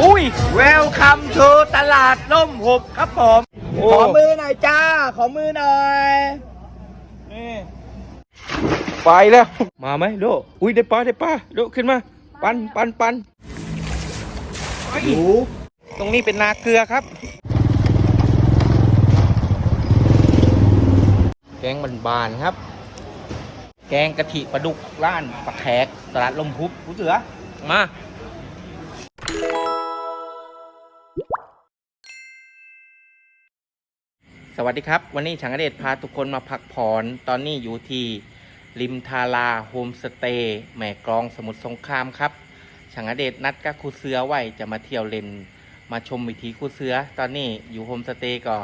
อุ้ยเวลคัมทูตลาดล่มหุบครับผม ขอมือหน่อยจ้า ขอมือหน่อยนี่ไปแล้ว มาไหมโดอุ้ยได้ปลาได้ปลาโดขึ้นมา ปันปันปันโอ้ตรงนี้เป็นนาเกลือครับ แกงบานๆครับ แกงกะทิปลาดุกร้านปลาแขกตลาดลมพุบผู้เสือมา สวัสดีครับ วันนี้ฉังเดชพาทุกคนมาพักผ่อนตอนนี้อยู่ที่ริมทาราโฮมสเตย์แหม่กลองสมุทรสงครามครับฉังเดชนัดกับครูเสือไว้จะมาเที่ยวเล่นมาชมวิถีครูเสือ ตอนนี้อยู่โฮมสเตย์ก็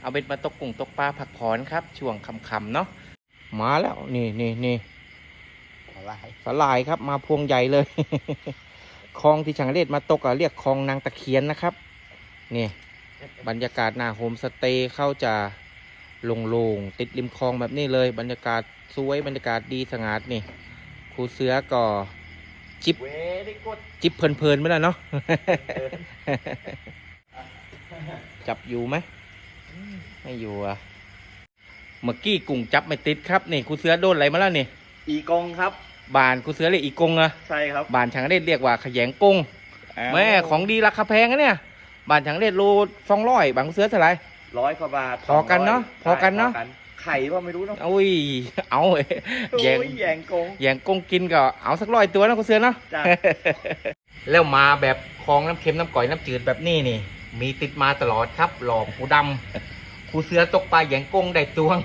เอาเบ็ดมาตกกุ้งตกปลาพักผ่อนครับ ช่วงค่ำๆเนาะมาแล้วนี่นี่นี่อะไรสลายครับ มาพวงใหญ่เลยคลองที่ฉังเดชมาตกอะเรียกคลองนางตะเคียนนะครับ นี่ บรรยากาศหน้าโฮมสเตย์เข้าจะโล่งๆติดริมคลองแบบนี้เลย บรรยากาศสวยบรรยากาศดีสงัดนี่ครูเสือก็จิบเวได้กดจิบเพลินๆไม่แล้วเนาะจับอยู่ไหมไม่อยู่อะเมื่อกี้กุ้งจับไม่ติดครับนี่ครูเสือโดนอะไรมาแล้วนี่อีกงครับ บานครูเสือเรียกอีกงอะใช่ครับบานช่างเด็ดเรียกว่าขยงกงแม่ของดีราคาแพงนะเนี่ย บานช่างเด็ดโลสองร้อยบางครูเสือเท่าไหร่ร้อยกว่าบาทพอกันเนอะ200พอกันเนอะใช่ไข่ว่าไม่รู้เนาะอุ้ย เอาเว้ยแยงโอ้ยแยงกงแยงกงกินก็เอาสักร้อยตัวนะคุณเสือเนาะจ้ะแล้วมาแบบคลองน้ำเค็มน้ำก่อยน้ำจืดแบบนี้นี่ มีติดมาตลอดครับหลอกปูดำครูเสือตกปลาแยงกงได้ตวง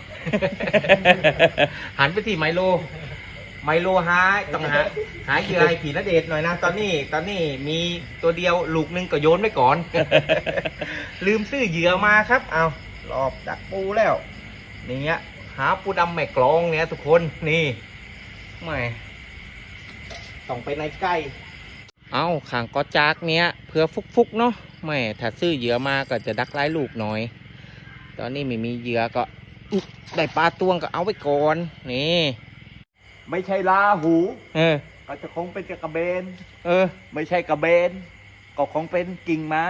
หันไปที่ไมโล ไมโลหาต้องหาหาเหยื่อให้ผีละเดชหน่อยนะ ตอนนี้ตอนนี้มีตัวเดียวลูกหนึงก็โยนไว้ก่อน ลืมซื้อเหยื่อมาครับ เอารอบดักปูแล้ว นี่เงี้ยหาปูดำแม่กลองเนี่ยทุกคนนี่ไม่ต้องไปในใกล้ เอาขางก็จากเนี้ยเพื่อฟุกๆเนาะไม่ถ้าซื้อเหยื่อมาก็จะดักไล่ลูกหน่อย ตอนนี้ไม่มีเหยื่อก็อุ๊ยได้ปลาตวงก็เอาไว้ก่อน นี่ ไม่ใช่ลาหู เออ ก็จะคงเป็นกระเบน เออ ไม่ใช่กระเบน ก็คงเป็นกิ่งไม้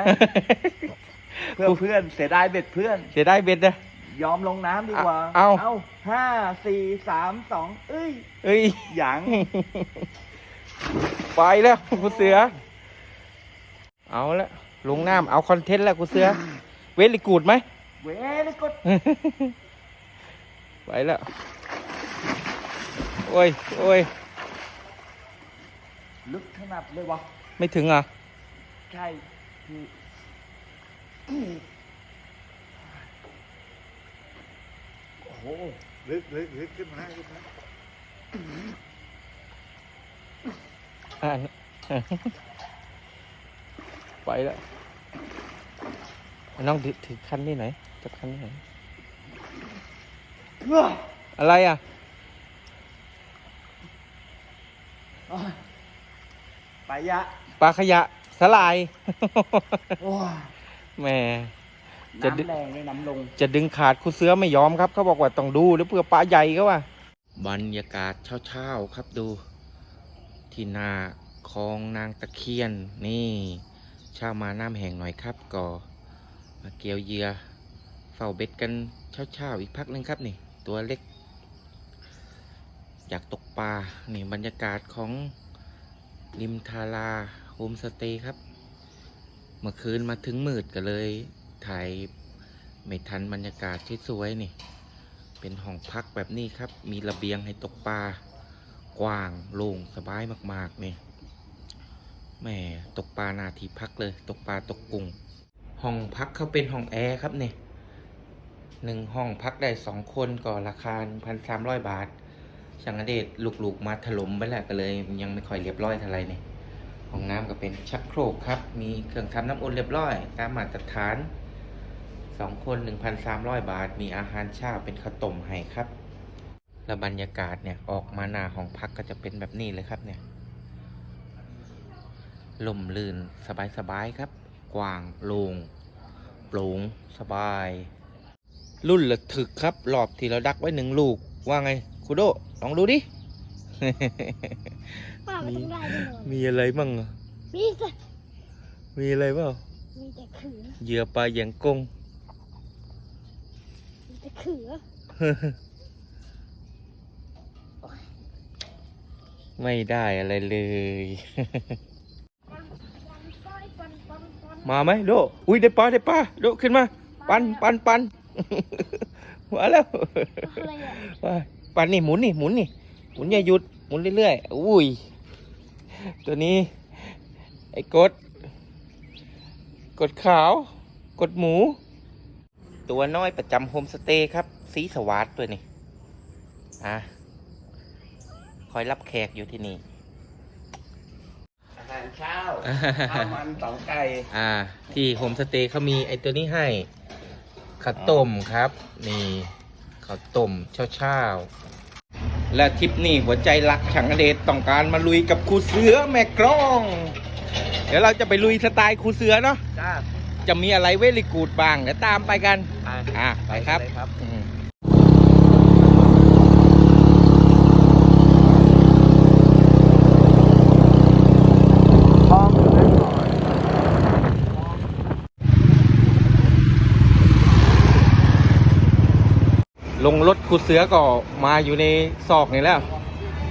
เพื่อนเพื่อนเสียดายเบ็ดเพื่อน เสียได้เบ็ดนะยอมลงน้ำดีกว่าเอาห้าสี่สามสองเอ้ย เอ้ยหยังไปแล้วคุณเสือ เอาละลงน้ำเอาคอนเทนต์แล้วคุณเสือ เวลิกูดไหม เว้ยกดไปแล้ว โอ้ยโอ้ยลึกขนาดเลยวะไม่ถึงอะ ใช่คือโอ้โหลึกลึกลึกขึ้นมาขึ้นมาอ่านไปแล้วน้องถือถือคันที่ไหนจับคันที่ไหนอะไรอะ ไปยะปลาขยะสลาย โอ้ยแหม่จะดึ น้ำแรงเลยน้ำลง จะดึงขาดคุณเสือไม่ยอมครับ เขาบอกว่าต้องดูหรือเพื่อปลาใหญ่ก็ว่าบรรยากาศเช้าๆครับดู ที่นาคลองนางตะเคียนนี่เช้ามาน้ำแห้งหน่อยครับก็มาเกี่ยวเหยื่อเฝ้าเบ็ดกันเช้าๆอีกพักหนึงครับนี่ ตัวเล็ก อยากตกปลานี่บรรยากาศของริมทาราโฮมสเตย์ครับ เมื่อคืนมาถึงมืดก็เลย ถ่ายไม่ทันบรรยากาศที่สวยนี่ เป็นห้องพักแบบนี้ครับ มีระเบียงให้ตกปลากว้างโล่งสบายมากๆนี่แหม่ตกปลานาทีพักเลย ตกปลาตกกุ้งห้องพักเขาเป็นห้องแอร์ครับนี่หนึ่งห้องพักได้สองคนก็ราคาพันสามร้อยบาท ช่างอเดชลูกๆมาถล่มไปแล้วก็เลย ยังไม่ค่อยเรียบร้อยเท่าไหร่นี่ห้องน้ำก็เป็นชักโครกครับ มีเครื่องทำน้ำอุ่นเรียบร้อย ตามมาตรฐานสองคน1,300บาท มีอาหารเช้าเป็นข้าวต้มให้ครับแล้วบรรยากาศเนี่ยออกมาหน้าห้องพักก็จะเป็นแบบนี้เลยครับเนี่ยลมลื่นสบายๆครับ กว้างโล่งโปร่งสบาย รุ่นระทึกครับ รอบที่เราดักไว้หนึ่งลูกว่าไง คุโดลองดูดิ ป้าไม่ต้องได้แน่นอนมีอะไรมั่งอะมีสมีอะไรเปล่ามีแต่เขือเหยื่อปลาเหยียงกง มีแต่เขือไม่ได้อะไรเลย มาไหมโดอุ้ยได้ปลาได้ปลาโดขึ้นมา ปันปันปัน มาแล้วอะไรอะ ไป ปันนี่หมุนนี่หมุนนี่หมุนอย่าหยุดหมุนเรื่อยๆอุ้ยตัวนี้ ไอ้กด กดขาว กดหมู ตัวน้อยประจำโฮมสเตย์ครับ สีสวัสดตัวนี้อะคอยรับแขกอยู่ที่นี่อาหารเช้าข้าวมันสองไก่อ่า ที่โฮมสเตย์เขามีไอ้ตัวนี้ให้ข้าวต้มครับ นี่ ข้าวต้มเช้าๆ และทริปนี้หัวใจรักฉังอเดชต้องการมาลุยกับครูเสือแม่กล้อง เดี๋ยวเราจะไปลุยสไตล์ครูเสือเนาะ จ้า จะมีอะไรเวลิกูดบ้างเดี๋ยวตามไปกันอะไปครับ เลยครับ อืม พร้อมอยู่แล้วก่อน ลงรถครูเสือก็มาอยู่ในซอกนี่แล้ว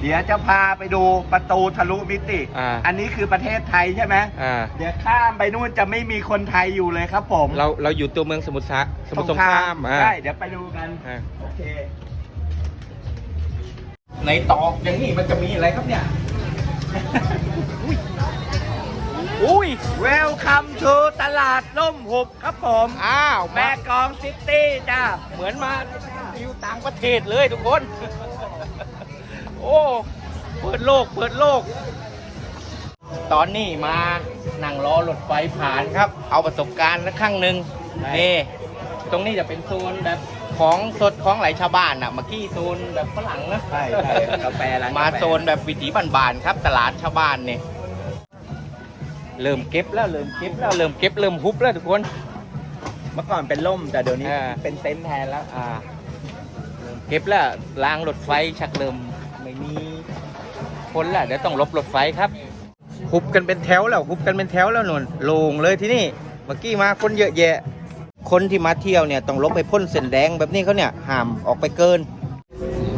เดี๋ยวจะพาไปดูประตูทะลุมิติ อ่า อันนี้คือประเทศไทยใช่ไหมอ่า เดี๋ยวข้ามไปนู่นจะไม่มีคนไทยอยู่เลยครับผมเราเราอยู่ตัวเมืองสมุทรสาสมุทรสงครามอ่าใช่เดี๋ยวไปดูกัน อ่าโอเค ในตอกอย่างนี้มันจะมีอะไรครับเนี่ย อุ้ย Welcome to ตลาดล่มหุบครับผม อ้าวแม่กลองซิตี้จ้า เหมือนมา อยู่ต่างประเทศเลยทุกคน โอ้ เปิดโลก เปิดโลก ตอนนี้มานั่งรอรถไฟผ่านครับ เอาประสบการณ์ละครั้งหนึ่งนี่ตรงนี้จะเป็นโซนแบบของสดของไหลชาวบ้านอะเมื่อกี้โซนแบบฝรั่งนะใช่ใช่กาแฟร้านมากแฟโซนแบบวิถีบ้านๆครับตลาดชาวบ้านเนี่ยเริ่มเก็บแล้วเริ่มเก็บแล้วเริ่มเก็บเริ่มฮุบแล้วทุกคน เมื่อก่อนเป็นล่มแต่เดี๋ยวนี้อ่าเป็นเต็นท์แทนแล้วอ่า เริ่มเก็บแล้วรางรถไฟชักเริ่มไม่มีคนแล้วเดี๋ยวต้องลบรถไฟครับฮุบกันเป็นแถวแล้วฮุบกันเป็นแถวแล้วนนโล่งเลยที่นี่เมื่อกี้มาคนเยอะแยะ คนที่มาเที่ยวเนี่ยต้องลบไปพ่นเส้นแดงแบบนี้เขาเนี่ยห้ามออกไปเกิน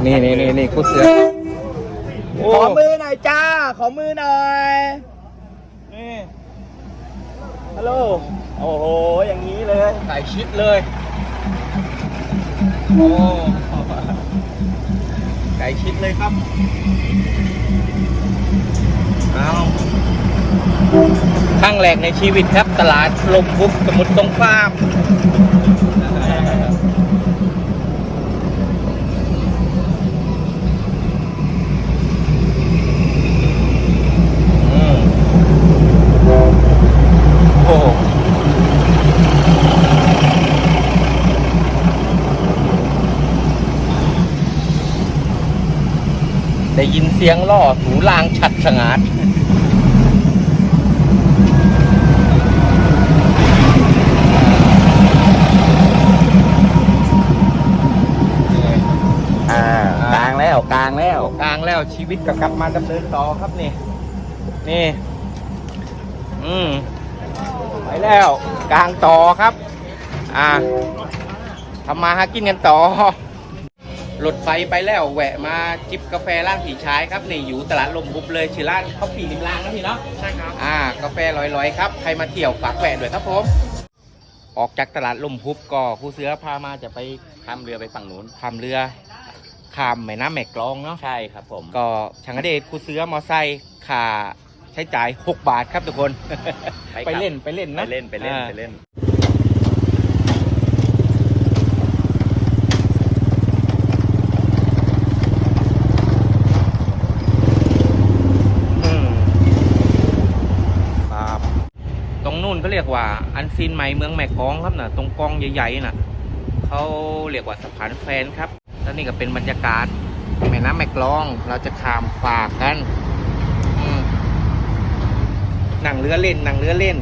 นี่นี่นี่นี่คุณเสือโอ้ขอมือหน่อยจ้า ขอมือหน่อยนี่ฮัลโหลโอ้โหอย่างนี้เลยใส่ชิดเลยโอ้ ไก่ชิดเลยครับ เอาครั้งแรกในชีวิตครับ ตลาดลมพุกสมุทรสงครามอืมโอ้ ได้ยิน เสียงล่อถูลางฉัดสงาดอ่ากลางแล้วกลางแล้ว กลางแล้วชีวิตก็กลับมาดำเนินต่อครับนี่ นี่ อืมไปแล้ว กลางต่อครับ อ่าทำมาหากินกันต่อ รถไฟไปแล้วแวะมาจิบกาแฟร้านผีชายครับนี่อยู่ตลาดลมบุบเลยชื่อร้านข้าวปีริมรางนะพี่เนาะใช่ครับอ่ากาแฟลอยๆครับใครมาเที่ยวฝากแวะด้วยครับผมออกจากตลาดลมพุบก็ผู้เสือพามาจะไปข้ามเรือไปฝั่งนู้นข้ามเรือข้ามแม่น้ำแม่กลองเนาะใช่ครับผมก็ชังกระเดชผู้เสือมอไซค์ค่าใช้จ่าย 6 บาทครับทุกคน ไปเล่นไปเล่นไปนะเล่นไปเล่นอ่าไปเล่น อืมครับ ตรงนู่นก็เรียกว่าอันซีนใหม่เมืองแม่กลองครับนะตรงกองใหญ่ๆน่ะเขาเรียกว่าสะพานแฟนครับแล้วนี่ก็เป็นบรรยากาศแม่น้ำแม่กลอง เราจะข้ามฝากกันอืมนั่งเรือเล่นนั่งเรือเล่น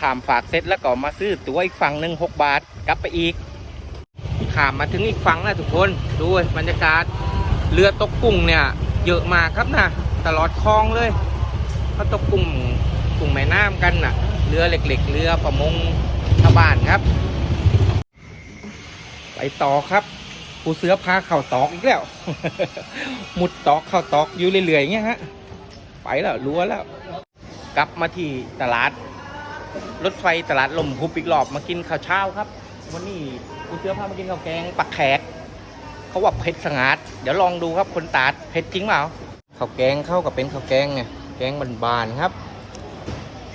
ข้ามฝากเสร็จแล้วก็มาซื้อตั๋วอีกฝั่งหนึ่งหกบาท กลับไปอีกข้ามมาถึงอีกฝั่งแล้วทุกคนดูบรรยากาศเรือตกกุ้งเนี่ยเยอะมากครับนะตลอดคลองเลยเขาตกกุ้งกุ้งแม่น้ำกันน่ะ เรือเหล็กๆเรือประมงชาวบ้านครับ ไปต่อครับปูเสือพาเข่าตอกอีกแล้ว หมุดตอกเข่าตอกอยู่เรื่อยๆอย่างเงี้ยฮะไปแล้วรัวแล้ว กลับมาที่ตลาด รถไฟตลาดลมพุบอีกรอบมากินข้าวเช้าครับ วันนี้ปูเสือพามากินข้าวแกงปักแขกเขาว่าเผ็ดสงัดเดี๋ยวลองดูครับคนตาดเผ็ดจริงเปล่าข้าวแกงเข้ากับเป็นข้าวแกงไงแกงบานๆครับ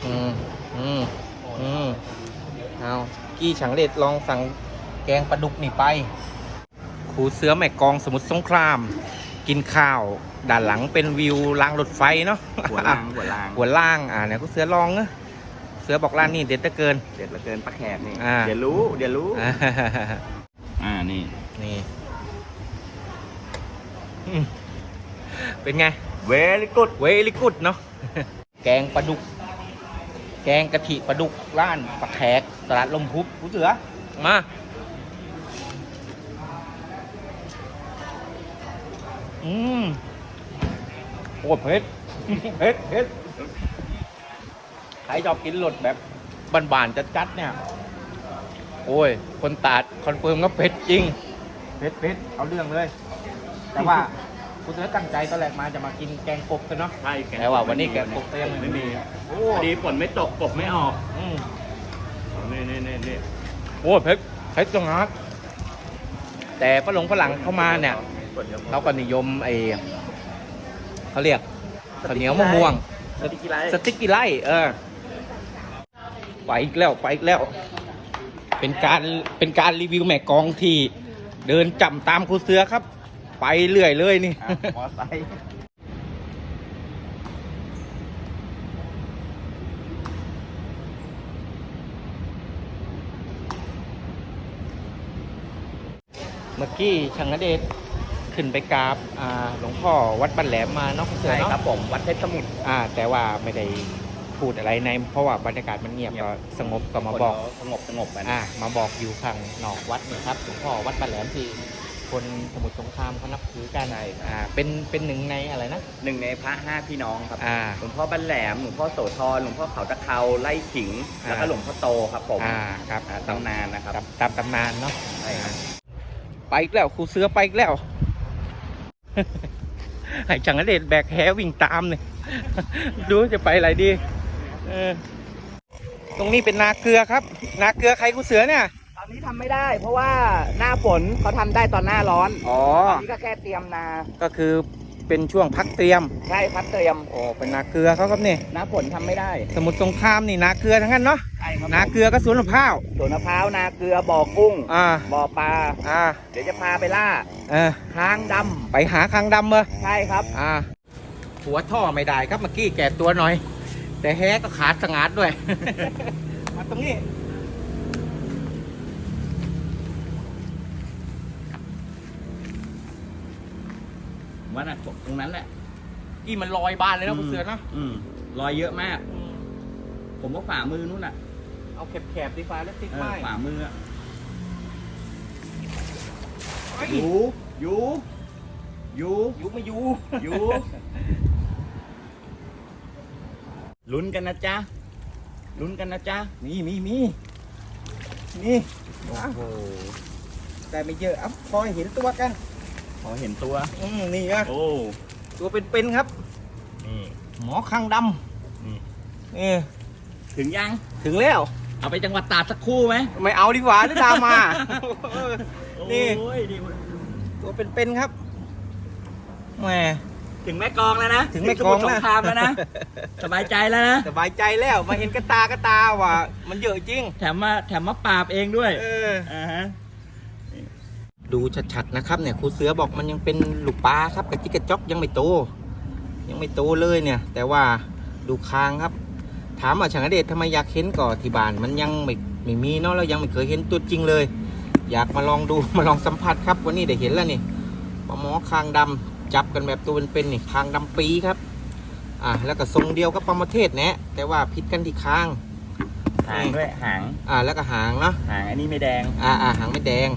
อืม อืมอืมเอากี้ฉังเลดลองสั่งแกงปลาดุกนี่ไปครูเสือแม่กองสมุทรสงคราม กินข้าว ด้านหลังเป็นวิวรางรถไฟเนาะหัวล่างหัวล่างหัวล่างอ่าเนี่ยครูเสือลองเนอะเสือบอกร้านนี่เด็ดเหลือเกิน เด็ดเหลือเกินปลาแขกนี่อ่าเดี๋ยวรู้เดี๋ยวรู้ อ่าอ่านี่นี่อืมเป็นไง เวลิกุดเวลิกุดเนาะแกงปลาดุก แกงกะทิปลาดุกร้านปลาแขกตลาดลมพุบผู้เสือมาอืมโอ้เผ็ดเผ็ดเผ็ดใครชอบกินรสแบบบานๆจัดๆเนี่ย โอ้ย คนตาดคอนเฟิร์มก็เผ็ดจริง เผ็ดเผ็ดเอาเรื่องเลย แต่ว่า คุณเสือตั้งใจตอนแรกมาจะมากินแกงกบกันเนาะใช่แกงแต่ว่าวันนี้แกงกบเตียงไม่มี โอ้พอดีฝนไม่ตกกบไม่ออกอืมนี่นี่นี่นี่โอ้เผ็ดเผ็ดจังฮักแต่ฝรั่งฝรั่งเข้ามาเนี่ยฝนจะหมดเขาก็นิยมไอ้เขาเรียกข้าวเหนียวมะม่วง สติกิไลสติ๊กกี้ไล่เออไปอีกแล้วไปอีกแล้ว เป็นการเป็นการรีวิวแม่กองที่เดินจำตามครูเสือครับ ไปเรื่อยเลยนี่ อะมอไซค์เมื่อกี้ชังนเดชขึ้นไปกราบอ่าหลวงพ่อวัดบ้านแหลมมาเนาะครูเสือใช่เนาะครับผมวัดเพชรสมุทร อ่า แต่ว่าไม่ได้พูดอะไรใน เพราะว่าบรรยากาศมันเงียบเงียบ ก็สงบก็มาบอกสงบสงบไปนะ อ่ามาบอกอยู่ข้างนอกวัดเนี่ยครับหลวงพ่อวัดบ้านแหลมที่ คนสมุทรสงครามเขานับถือกันอ่าเป็นเป็นหนึ่งในอะไรนะ หนึ่งในพระห้าพี่น้องครับ อ่า หลวงพ่อบ้านแหลม หลวงพ่อโสธร หลวงพ่อเขาตะเคาไล่ขิง อ่า แล้วก็หลวงพ่อโตครับผมอ่าครับอ่าตำนานนะครับตามตามตำนานเนาะ ใช่ครับ ไปอีกแล้วครูเสือไปอีกแล้วให้จังนเดชแบกแหวิ่งตามเนี่ย ดูจะไปอะไรดีเออตรงนี้เป็นนาเกลือครับ นาเกลือใครครูเสือเนี่ย ตอนนี้ทำไม่ได้ เพราะว่าหน้าฝนเขาทำได้ตอนหน้าร้อนอ๋อ ตอนนี้ก็แค่เตรียมนาก็คือเป็นช่วงพักเตรียมใช่พัดเตรียม โอ้เป็นนาเกลือเขาครับนี่หน้าฝนทำไม่ได้สมุทรสงครามนี่นาเกลือทั้งนั้นเนาะใช่ครับนาเกลือก็สวนมะพร้าวสวนมะพร้าวนาเกลือบ่อกุ้งอ่าบ่อปลาอ่าเดี๋ยวจะพาไปล่าเออค้างดไปหาคางดำเมอำใช่ครับ อ่า หัวท่อไม่ได้ครับเมื่อกี้แก่ตัวหน่อย แต่แฮก็ขาดสงัดด้วย มาตรงนี้ ว่าน่ะตรงนั้นแหละกี่มันลอยบานเลยนะคุณเสือเนอะอืมรอยเยอะมาก ผมว่าฝ่ามือนู่นน่ะ เอาแคบๆดีฟ้าแล้วติดเออไม้ฝ่ามืออะเฮ้ยอยู่อยู่อยู่อยู่ไม่อยู่อยู่ลุ้นกันนะจ๊ะลุ้นกันนะจ๊ะมีมีมีนี่โอ้โหแต่ไม่เยอะเอะพอให้เห็นตัวกัน พอเห็นตัว อืมนี่อะโอ้ตัวเป็นๆครับ นี่หมอคางดนี่ำนี่ถึงยัง ถึงแล้ว เอาไปจังหวัดตราดสักคู่ไหมไม่เอาดีกว่าหรือตามมา นี่ โอ้ยนี่ตัวเป็นๆครับแหม ถึงแม่กลองแล้วนะถึงแม่กลองสมุทรสงครามแล้วนะ สบายใจแล้วนะ สบายใจแล้วมาเห็นกระตากระตาว่ามันเยอะจริง แถมมาแถมมาปราบเองด้วยเออ อ่าฮะ ดูชัดๆนะครับเนี่ยครูเสือบอกมันยังเป็นลูกปลาครับกระจิกกระจอกยังไม่โต ยังไม่โตเลยเนี่ย แต่ว่าดูคางครับ ถามว่าช่างอเดชทำไมอยากเห็นก่อที่บ้านมันยังไม่ไม่มีเนาะแล้วยังไม่เคยเห็นตัวจริงเลย อยากมาลองดูมาลองสัมผัสครับวันนี้ได้เห็นแล้วนี่ปลาหมอคางดำจับกันแบบตัวเป็นๆนี่คางดำปีครับอ่าแล้วก็ทรงเดียวกับปลามาเทศแนะแต่ว่าผิดกันที่คางหางด้วยหางอ่าแล้วก็หางเนาะหางอันนี้ไม่แดงอ่าอ่าหางไม่แดง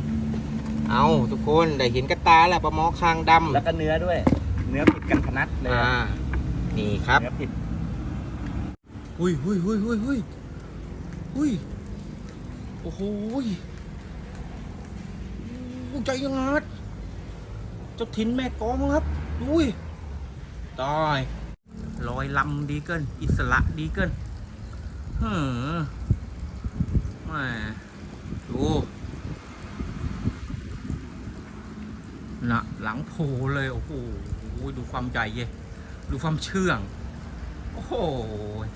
เอาทุกคนได้เห็นกระตาแล้วปลาหมอคางดำแล้วก็เนื้อด้วย เนื้อผิดกันพนัดเลยอ่านี่ครับเนื้อผิดหุยหุยหุยหุยหุยอุ้ยโอ้โหยโอ้ใจยังงัดเจ้าถิ่นแม่กองครับอุ้ยตายลอยลำดีเกิน อิสระดีเกินเฮ้อแหม่ดู นะหลังโผล่เลย โอ้โหดูความใหญ่เยดูความเชื่อง โอ้โห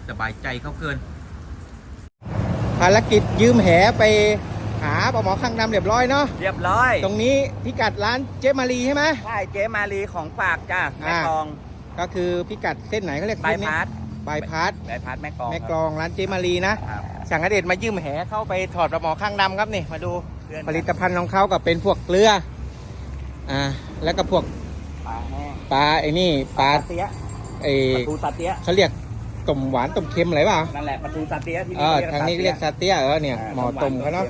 สบายใจเขาเกิน ภารกิจยืมแหไปหาปลาหมอข้างดำเรียบร้อยเนาะเรียบร้อย ตรงนี้พิกัดร้านเจ๊มารีใช่ไหมใช่เจ๊มาลีของฝากจ้าแม่อ่ากลอง ก็คือพิกัดเส้นไหนเขาเรียกบายเส้นนี้พาสบายพาสบายพาสแม่กลองแม่กลองร้านเจ๊มารีนะครับสั่งอเดชมายืมแหเข้าไปถอดปลาหมอข้างดำครับนี่มาดูเพื่อนผลิตภัณฑ์ของเขาก็เป็นพวกเกลือ อ่าแล้วก็พวกปลาแห้งปลาไอ้นี่ปลาเตี้ยไอ้ปลาทูซาเตี้ยเขาเรียกต้มหวานต้มเค็มอะไรเปล่านั่นแหละปลาทูซาเตี้ยที่เออทางนี้เรียกซาเตียเออเนี่ยหมอต้มเขาเนาะ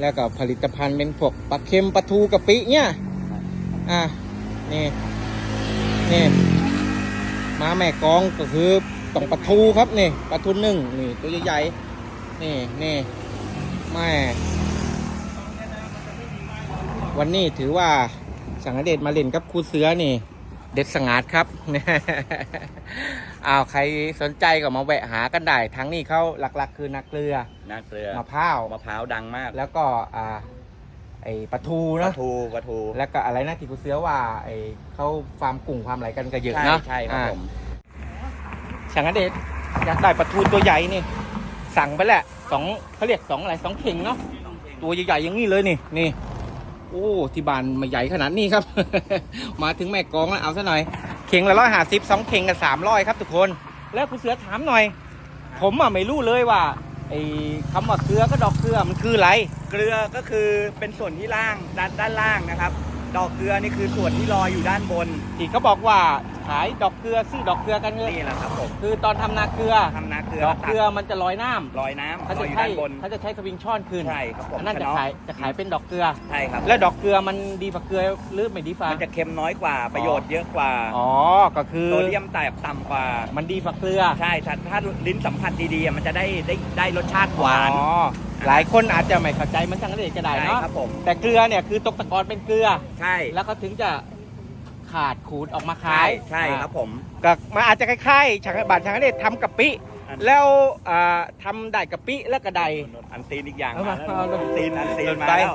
แล้วก็ผลิตภัณฑ์เป็นพวกปลาเค็มปลาทูกะปิเนี่ยอะนี่นี่มาแม่กองก็คือต้องปลาทูครับนี่ปลาทูนึ่งนี่ตัวใหญ่ๆนี่นี่แม่วันนี้ถือว่า สังเดชมาเล่นกับครูเสือนี่ เด็ดสงัดครับอ้าวใครสนใจก็มาแวะหากันได้ ทั้งนี้เขาหลักๆ คือนักเกลือนาเกลือมะพร้าวมะพร้าวดังมากแล้วก็อ่าไอปลาทูปลาเนาะทูปลาทูแล้วก็อะไรนะที่กูเสือว่าไอเขาฟาร์มกุ้งฟาร์มอะไรกันก็เยอะใช่เนาะใช่ครับอ่า ผมช่างอเดชอยากได้ปลาทูตัวใหญ่นี่ สั่งไปแหละสองเขาเรียกสองอะไรสองเข่งเนาะตัวใหญ่ๆอย่างนี้เลยนี่นี่ โอ้ที่บ้านมาใหญ่ขนาดนี้ครับ มาถึงแม่กลองแล้วเอาซะหน่อย เข่งละร้อยห้าสิบสองเข่งกันสามร้อยครับทุกคน แล้วกูเสือถามหน่อย ผมอะไม่รู้เลยว่าไอ้คำว่าเกลือก็ดอกเกลือมันคืออะไร เกลือก็คือเป็นส่วนที่ล่างด้านด้านล่างนะครับ ดอกเกลือนี่คือส่วนที่ลอยอยู่ด้านบน ที่เขาบอกว่าขายดอกเกลือซื้อดอกเกลือกันเลยนี่แหละครับผมคือตอนทำนาเกลือทำนาเกลือดอกเกลือมันจะลอยน้ำลอยน้ำเขาลจะอยอยู่ใช้ด้านบนเขาจะใช้สวิงช่อนคืนใช่ครับผมอันนั้นจะชขายจะขายเป็นดอกเกลือใช่ครับแล้วดอกเกลือมันดีกว่าเกลือหรือไม่ดีฟ้ามันจะเค็มน้อยกว่าประโยชน์เยอะกว่าอ๋อก็คือโซเดียมแต่ต่ำกว่า มันดีกว่าเกลือใช่ถ้าถ้าลิ้นสัมผัสดีๆอะมันจะได้ได้ได้รสชาติหวานอ๋อหลายคนอาจจะไม่เข้าใจมันช่างเด็กจะได้ใช่เนาะครับผมแต่เกลือเนี่ยคือตกตะกอนเป็นเกลือใช่แล้วก็ถึงจะ ขาดขูดออกมาใช่ขายใช่ครับผม ก็มันอาจจะคล้ายๆช่างบาทช่างเด็กทำกะปิอันแล้วอ่าทำได้กะปิแล้วก็ได้อันซีนอีกอย่างเอามามาแล้วเอาอันซีนอันซีนหล่นมาไป แล้ว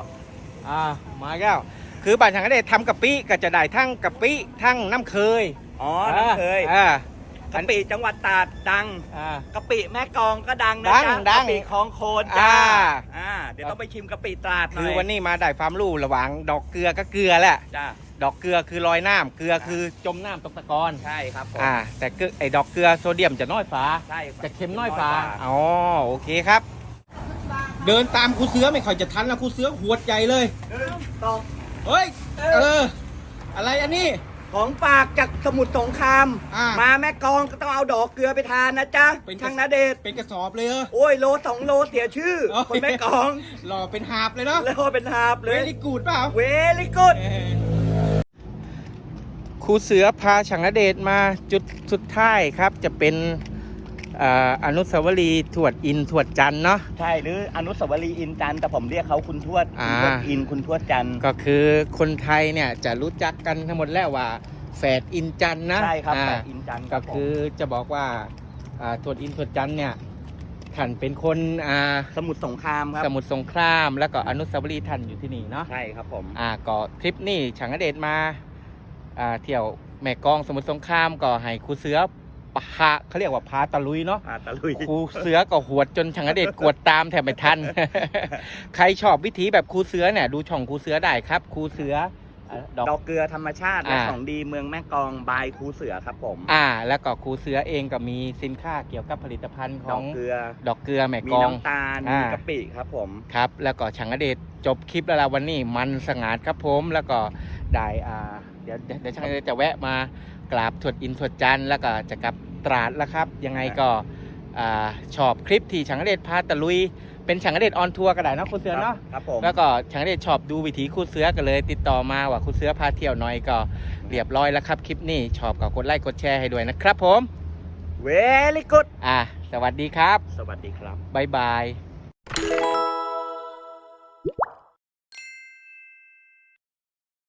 อ่ามาแล้วคือบาทช่างเด็กทำกะปิก็จะได้ทั้งกะปิทั้งน้ำเคยอ๋อน้ำเคย อ่า กะปิจังหวัดตราดดังอ่า กะปิแม่กลองก็ดังนะดังจ๊ะดังกะปิคลองโคนจ้าอ่า อ่าเดี๋ยวต้องไปชิมกะปิตราดหน่คืออยวันนี้มาได้ความรู้ระหว่างดอกเกลือกับเกลือแหละ จ้าดอกเกลือคือลอยน้ำเกลือคือจมน้ำตกตะกอนใช่ครับผมอ่า แต่เกลือไอ้ดอกเกลือโซเดียมจะน้อยฟ้าใช่จะเค็มน้อยฟ้าอ๋อโอเคครับ เดินตามครูเสือไม่ค่อยจะทันนะครูเสือหวดใหญ่เลย หนึ่งสองเฮ้ย เออ อะไรอันนี้ ของฝากจากสมุทรสงคราม อ่ามาแม่กลองก็ต้องเอาดอกเกลือไปทานนะจ๊ะเป็นช่างนาเดชเป็นกระสอบเลยเหรอ โอ้ยโลสองโลเสียชื่อ โอ้ย คนแม่กลอง หล่อเป็นหาบเลยเนาะแล้วเป็นหาบเลเวย ลิกูดเปล่าเวลิกุดครูเสือพาฉังนเดชมาจุดสุดท้ายครับ จะเป็น อ่าอนุสาวรีย์ถวดอินถวดจันทร์เนาะ ใช่หรืออนุสาวรีย์อินจันทร์แต่ผมเรียกเขาคุณทวดอ่าคุณทวดอินคุณทวดจันทร์ก็คือคนไทยเนี่ยจะรู้จักกันทั้งหมดแล้วว่าแฝดอินจันทร์นะใช่ครับอ่าแบบอินจันทร์ก็คือจะบอกว่าอ่าถวดอินถวดจันทร์เนี่ยท่านเป็นคนอ่าสมุทรสงครามครับสมุทรสงครามแล้วก็อนุสาวรีย์ท่านอยู่ที่นี่เนาะใช่ครับผมอ่าก็ทริปนี้ฉังนเดชมาอ่าเที่ยวแม่กลองสมุทรสงครามก็ให้ครูเสือ พาเขาเรียกว่าพาตะลุยเนาะพาตะลุยครูเสือก็หวดจนชังเดชกวดตามแทบไม่ทัน ใครชอบวิธีแบบครูเสือเนี่ยดูช่องครูเสือได้ครับครูเสืออะดอกดอกเกลือธรรมชาติและอ่าของดีเมืองแม่กลองบายครูเสือครับผม อ่า แล้วก็ครูเสือเองก็มีสินค้าเกี่ยวกับผลิตภัณฑ์ขดอองกเกลือ ดอกเกลือแม่มีกลองน้ำตาลอ่ามีมีกะปิครับผม ครับ แล้วก็ชังเดชจบคลิปแล้วล่ะวันนี้มันสงาดครับผม แล้วก็ได้อ่าเดี๋ยวเดี๋ยวเดี๋ยวชังเดชจะแวะมากราบถวดอินถวดจันทร์แล้วก็จะกลับ ตราดแล้วครับ ยังไงก็อ่าชอบคลิปที่ชังเดชพาตะลุย เป็นชังเดชออนทัวร์ก็ได้เนาะครูเสือเนาะครับผมแล้วก็ชังเดชชอบดูวิถีครูเสือกันเลย ติดต่อมาว่าครูเสือพาเที่ยวหน่อยก็เรียบร้อยแล้วครับคลิปนี้ชอบก็กดไลค์กดแชร์ให้ด้วยนะครับผมเวลิกุดอะสวัสดีครับ สวัสดีครับบ๊ายบาย